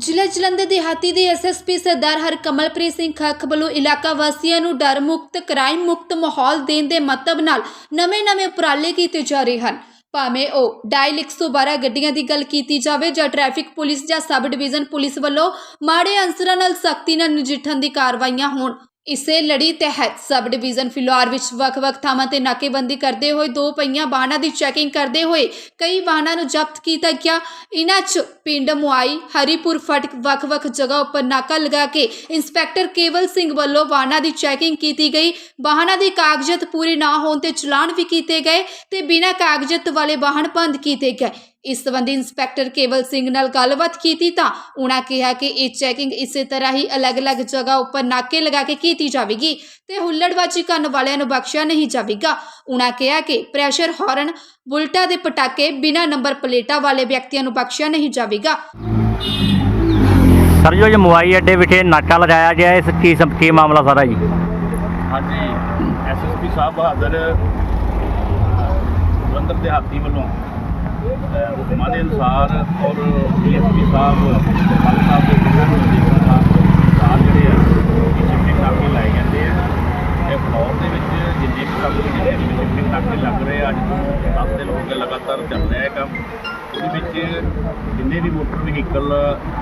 ਜ਼ਿਲ੍ਹਾ ਜਲੰਧਰ ਦੇ ਹਾਤੀ ਦੇ ਐਸਐਸਪੀ ਸਰਦਾਰ ਹਰਕਮਲਪ੍ਰੀਤ ਸਿੰਘ ਖੱਖ ਵੱਲੋਂ ਇਲਾਕਾ ਵਾਸੀਆਂ ਨੂੰ ਡਰ ਮੁਕਤ, ਕ੍ਰਾਈਮ ਮੁਕਤ ਮਾਹੌਲ ਦੇਣ ਦੇ ਮਤਲਬ ਨਾਲ ਨਵੇਂ-ਨਵੇਂ ਉਪਰਾਲੇ ਕੀਤੇ ਜਾ ਰਹੇ ਹਨ। ਭਾਵੇਂ ਉਹ ਡਾਇਲ 112 ਗੱਡੀਆਂ ਦੀ ਗੱਲ ਕੀਤੀ ਜਾਵੇ ਜਾਂ ਟ੍ਰੈਫਿਕ ਪੁਲਿਸ ਜਾਂ ਸਬ ਡਿਵੀਜ਼ਨ ਪੁਲਿਸ ਵੱਲੋਂ ਮਾੜੇ ਅੰਸਰਾਂ ਨਾਲ ਸਖਤੀ ਨਾਲ ਨਜਿੱਠਣ ਦੀ ਕਾਰਵਾਈਆਂ ਹੋਣ ਇਸੇ ਲੜੀ ਤਹਿਤ ਸਬ ਡਿਵੀਜ਼ਨ ਫਿਲੌਰ ਵਿੱਚ ਵੱਖ-ਵੱਖ ਥਾਵਾਂ ਤੇ ਨਾਕੇਬੰਦੀ ਕਰਦੇ ਹੋਏ ਦੋ ਪਈਆਂ ਵਾਹਨਾਂ ਦੀ ਚੈਕਿੰਗ ਕਰਦੇ ਹੋਏ ਕਈ ਵਾਹਨਾਂ ਨੂੰ ਜ਼ਬਤ ਕੀਤਾ ਗਿਆ। ਇਨ੍ਹਾਂ 'ਚ ਪਿੰਡ ਮੁਆਈ, ਹਰੀਪੁਰ ਫਟਕ ਵੱਖ-ਵੱਖ ਜਗ੍ਹਾ ਉੱਪਰ ਨਾਕਾ ਲਗਾ ਕੇ ਇੰਸਪੈਕਟਰ ਕੇਵਲ ਸਿੰਘ ਵੱਲੋਂ ਵਾਹਨਾਂ ਦੀ ਚੈਕਿੰਗ ਕੀਤੀ ਗਈ। ਵਾਹਨਾਂ ਦੇ ਕਾਗਜ਼ਤ ਪੂਰੇ ਨਾ ਹੋਣ ਤੇ ਚਲਾਨ ਵੀ ਕੀਤੇ ਗਏ ਤੇ ਬਿਨਾਂ ਕਾਗਜ਼ਤ ਵਾਲੇ ਵਾਹਨ ਬੰਦ ਕੀਤੇ ਗਏ। ਇਸ ਸੰਬੰਧੀ ਇੰਸਪੈਕਟਰ ਕੇਵਲ ਸਿੰਘ ਨਾਲ ਗੱਲਬਾਤ ਕੀਤੀ ਤਾਂ ਉਹਨਾਂ ਕਿਹਾ ਕਿ ਇਹ ਚੈਕਿੰਗ ਇਸੇ ਤਰ੍ਹਾਂ ਹੀ ਅਲੱਗ-ਅਲੱਗ ਜਗ੍ਹਾ ਉੱਪਰ ਨਾਕੇ ਲਗਾ ਕੇ ਕੀਤੀ ਜਾਵੇਗੀ ਤੇ ਹੁੱਲੜਬਾਜ਼ੀ ਕਰਨ ਵਾਲਿਆਂ ਨੂੰ ਬਖਸ਼ਿਆ ਨਹੀਂ ਜਾਵੇਗਾ। ਉਹਨਾਂ ਕਿਹਾ ਕਿ ਪ੍ਰੈਸ਼ਰ ਹਾਰਨ ਬੁਲਟਾ ਦੇ ਪਟਾਕੇ ਬਿਨਾਂ ਨੰਬਰ ਪਲੇਟਾਂ ਵਾਲੇ ਵਿਅਕਤੀਆਂ ਨੂੰ ਬਖਸ਼ਿਆ ਨਹੀਂ ਜਾਵੇਗਾ। ਸਰ ਜੋ ਇਹ ਮੋਬਾਈਲ ਅੱਡੇ ਵਿਖੇ ਨਾਕਾ ਲਗਾਇਆ ਗਿਆ ਇਸ ਕੀ ਕੀ ਮਾਮਲਾ ਸਾਰਾ ਜੀ? ਹਾਂਜੀ ਐਸਐਸਪੀ ਸਾਹਿਬ ਬਹਾਦਰ ਜਲੰਧਰ ਦੇ ਹਾਤੀ ਵੱਲੋਂ ਹੁਕਮਾਂ ਦੇ ਅਨੁਸਾਰ ਔਰ ਡੀਐਸਪੀ ਸਾਹਿਬ ਮੱਲ ਸਾਹਿਬ ਦੇ ਹੁਕਮਾਂ ਨੂੰ ਦੇਖਣ ਦਾ ਅਨੁਸਾਰ ਜਿਹੜੇ ਆ, ਇਹ ਸ਼ਿਫਟਿੰਗ ਨਾਕੇ ਲਾਏ ਜਾਂਦੇ ਆ। ਇਹ ਫਲੋਰ ਦੇ ਵਿੱਚ ਜਿੰਨੇ ਵੀ ਕੰਮ ਜਿਹੜੇ ਨੇ ਸ਼ਿਫਟਿੰਗ ਨਾਕੇ ਲੱਗ ਰਹੇ ਆ, ਅੱਜ ਤੋਂ 10 ਦਿਨ ਹੋ ਗਏ ਲਗਾਤਾਰ ਚੱਲ ਰਿਹਾ ਹੈ ਕੰਮ। ਉਹਦੇ ਵਿੱਚ ਜਿੰਨੇ ਵੀ ਮੋਟਰ ਵਹੀਕਲ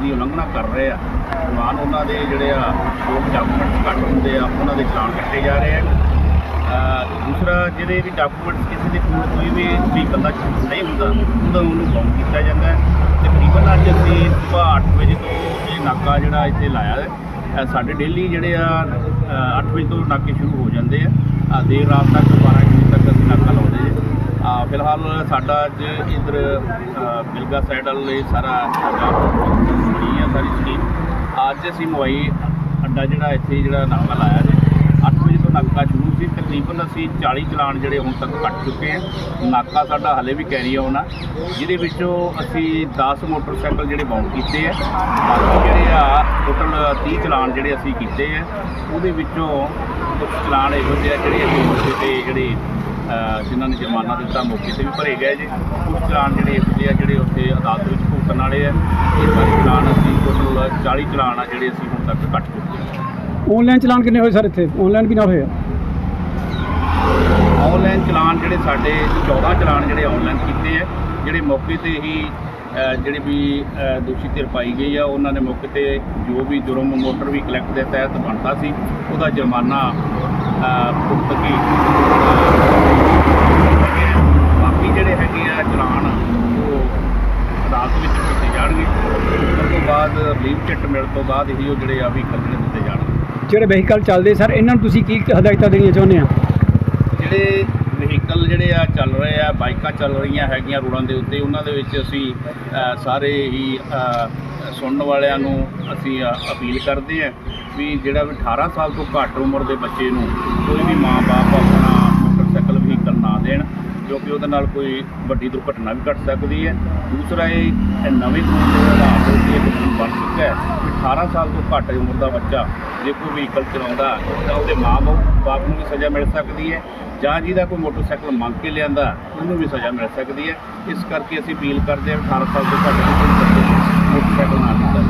ਦੀ ਉਲੰਘਣਾ ਕਰ ਰਹੇ ਆ, ਸਮਾਨ ਉਹਨਾਂ ਦੇ ਜਿਹੜੇ ਆ ਉਹ ਡਾਕੂਮੈਂਟਸ ਘੱਟ ਹੁੰਦੇ ਆ, ਉਹਨਾਂ ਦੇ ਚਲਾਨ ਕੱਟੇ ਜਾ ਰਹੇ ਆ। ਦੂਸਰਾ ਜਿਹੜੇ ਵੀ ਡਾਕੂਮੈਂਟਸ ਕਿਸੇ ਦੇ ਕੋਲ ਕੋਈ ਵੀ ਵਹੀਕਲ ਦਾ ਨਹੀਂ ਹੁੰਦਾ, ਉਹਦਾ ਉਹਨੂੰ ਬੌਂਡ ਕੀਤਾ ਜਾਂਦਾ ਹੈ। ਤਕਰੀਬਨ ਅੱਜ ਅਸੀਂ ਸੁਬਾਹ 8 ਵਜੇ ਤੋਂ ਇਹ ਨਾਕਾ ਜਿਹੜਾ ਇੱਥੇ ਲਾਇਆ ਹੈ ਸਾਡੇ ਡੇਲੀ ਜਿਹੜੇ ਆ 8 ਵਜੇ ਤੋਂ ਨਾਕੇ ਸ਼ੁਰੂ ਹੋ ਜਾਂਦੇ ਆ। ਦੇਰ ਰਾਤ ਤੱਕ 12 ਵਜੇ ਤੱਕ ਅਸੀਂ ਨਾਕਾ ਲਾਉਂਦੇ ਜੀ ਆ ਫਿਲਹਾਲ ਸਾਡਾ ਅੱਜ ਇਧਰ ਮਿਲਗਾ ਸਾਈਡ ਵੱਲ ਇਹ ਸਾਰਾ ਬਣੀ ਆ ਸਾਰੀ ਸਕੀਮ ਅੱਜ ਅਸੀਂ ਮੋਬਾਈਲ ਅੱਡਾ ਜਿਹੜਾ ਇੱਥੇ ਜਿਹੜਾ ਨਾਕਾ ਲਾਇਆ ਜੀ ਸੀ ਅਸੀਂ 40 ਚਲਾਨ ਜਿਹੜੇ ਹੁਣ ਤੱਕ ਕੱਟ ਚੁੱਕੇ ਹਾਂ ਨਾਕਾ ਸਾਡਾ ਹਲੇ ਵੀ ਕੈਰੀ ਆਉਣ ਆ। ਜਿਹਦੇ ਵਿੱਚੋਂ ਅਸੀਂ 10 ਮੋਟਰਸਾਈਕਲ ਜਿਹੜੇ ਬਾਉਂਡ ਕੀਤੇ ਆ। ਬਾਕੀ ਜਿਹੜੇ ਆ ਟੋਟਲ 30 ਚਲਾਨ ਜਿਹੜੇ ਅਸੀਂ ਕੀਤੇ ਆ। ਉਹਦੇ ਵਿੱਚੋਂ ਕੁਝ ਚਲਾਨ ਇਹੋ ਜਿਹੇ ਆ ਜਿਹੜੇ ਅਸੀਂ ਮੌਕੇ ਤੇ ਜਿਹੜੇ ਜਿਨ੍ਹਾਂ ਨੇ ਜੁਰਮਾਨਾ ਦਿੱਤਾ ਮੌਕੇ ਤੇ ਵੀ ਭਰੇ ਗਏ ਜੀ। ਕੁਝ ਚਲਾਨ ਜਿਹੜੇ ਇਹੋ ਜਿਹੇ ਆ ਜਿਹੜੇ ਉੱਥੇ ਅਦਾਲਤ ਵਿੱਚ ਭੁਗਤਣ ਵਾਲੇ ਆ। ਇਹ ਸਾਰੇ ਚਲਾਨ ਅਸੀਂ ਟੋਟਲ 40 ਚਲਾਨ ਆ ਜਿਹੜੇ ਅਸੀਂ ਹੁਣ ਤੱਕ ਕੱਟ ਚੁੱਕੇ ਹਾਂ ਆਨਲਾਈਨ ਚਲਾਨ ਕਿੰਨੇ ਹੋਏ ਸਰ ਇੱਥੇ? ਆਨਲਾਈਨ ਵੀ ਨਾਲ ਹੋਏ ਆ? ਆਨਲਾਈਨ ਚਲਾਨ ਜਿਹੜੇ ਸਾਡੇ 14 ਚਲਾਨ ਜਿਹੜੇ ਆਨਲਾਈਨ ਕੀਤੇ ਆ ਜਿਹੜੇ ਮੌਕੇ ਤੇ ਹੀ ਜਿਹੜੀ ਵੀ ਦੋਸ਼ੀ ਧਿਰ ਪਾਈ ਗਈ ਆ ਉਹਨਾਂ ਨੇ ਮੌਕੇ ਤੇ ਜੋ ਵੀ ਜੁਰਮ ਮੋਟਰ ਵੀ ਕਲੈਕਟ ਦੇ ਤਹਿਤ ਬਣਦਾ ਸੀ ਉਹਦਾ ਜੁਰਮਾਨਾ ਅ, ਭੁਗਤ ਕੇ ਬਾਕੀ ਜਿਹੜੇ ਹੈਗੇ ਆ ਚਲਾਨ ਉਹ ਅਦਾਲਤ ਵਿੱਚ ਕੀਤੇ ਜਾਣਗੇ। ਉਸ ਤੋਂ ਬਾਅਦ ਰਿਲੀਫ ਚਿੱਟ ਮਿਲਣ ਤੋਂ ਬਾਅਦ ਹੀ ਉਹ ਜਿਹੜੇ ਆ ਵੀ ਜਿਹੜੇ ਦਿੱਤੇ ਜਾਣਗੇ। ਜਿਹੜੇ ਵਹੀਕਲ ਚੱਲਦੇ ਸਰ ਇਹਨਾਂ ਨੂੰ ਤੁਸੀਂ ਕੀ ਹਦਾਇਤਾਂ ਦੇਣੀਆਂ ਚਾਹੁੰਦੇ ਆ? ਜਿਹੜੇ ਵਹੀਕਲ ਜਿਹੜੇ ਆ ਚੱਲ ਰਹੇ ਆ, ਬਾਈਕਾਂ ਚੱਲ ਰਹੀਆਂ ਹੈਗੀਆਂ ਰੋਡਾਂ ਦੇ ਉੱਤੇ, ਉਹਨਾਂ ਦੇ ਵਿੱਚ ਅਸੀਂ ਸਾਰੇ ਹੀ ਸੁਣਨ ਵਾਲਿਆਂ ਨੂੰ ਅਸੀਂ ਅਪੀਲ ਕਰਦੇ ਆ ਵੀ ਜਿਹੜਾ ਵੀ 18 ਸਾਲ ਤੋਂ ਘੱਟ ਉਮਰ ਦੇ ਬੱਚੇ ਨੂੰ ਕੋਈ ਵੀ ਮਾਂ-ਬਾਪ ਆਪਣਾ ਮੋਟਰਸਾਈਕਲ ਵਹੀਕਲ ਨਾ ਦੇਣ। ਕਿਉਂਕਿ ਉਹਦੇ ਨਾਲ ਕੋਈ ਵੱਡੀ ਦੁਰਘਟਨਾ ਵੀ ਘਟ ਸਕਦੀ ਹੈ। ਦੂਸਰਾ ਇਹ ਨਵੇਂ ਕਾਨੂੰਨ ਦੇ ਆਧਾਰ ਤੇ ਇਹ ਕਾਨੂੰਨ ਬਣ ਚੁੱਕਾ ਹੈ 18 ਸਾਲ ਤੋਂ ਘੱਟ ਉਮਰ ਦਾ ਬੱਚਾ ਜੇ ਕੋਈ ਵਹੀਕਲ ਚਲਾਉਂਦਾ ਤਾਂ ਉਹਦੇ ਮਾਂ-ਬਾਪ ਨੂੰ ਵੀ ਸਜ਼ਾ ਮਿਲ ਸਕਦੀ ਹੈ ਜਾਂ ਜਿਹਦਾ ਕੋਈ ਮੋਟਰਸਾਈਕਲ ਮੰਗ ਕੇ ਲਿਆਂਦਾ ਉਹਨੂੰ ਵੀ ਸਜ਼ਾ ਮਿਲ ਸਕਦੀ ਹੈ। ਇਸ ਕਰਕੇ ਅਸੀਂ ਅਪੀਲ ਕਰਦੇ ਹਾਂ 18 ਸਾਲ ਤੋਂ ਘੱਟ ਦੇ ਮੋਟਰਸਾਈਕਲ ਨਾ ਦਿੱਤਾ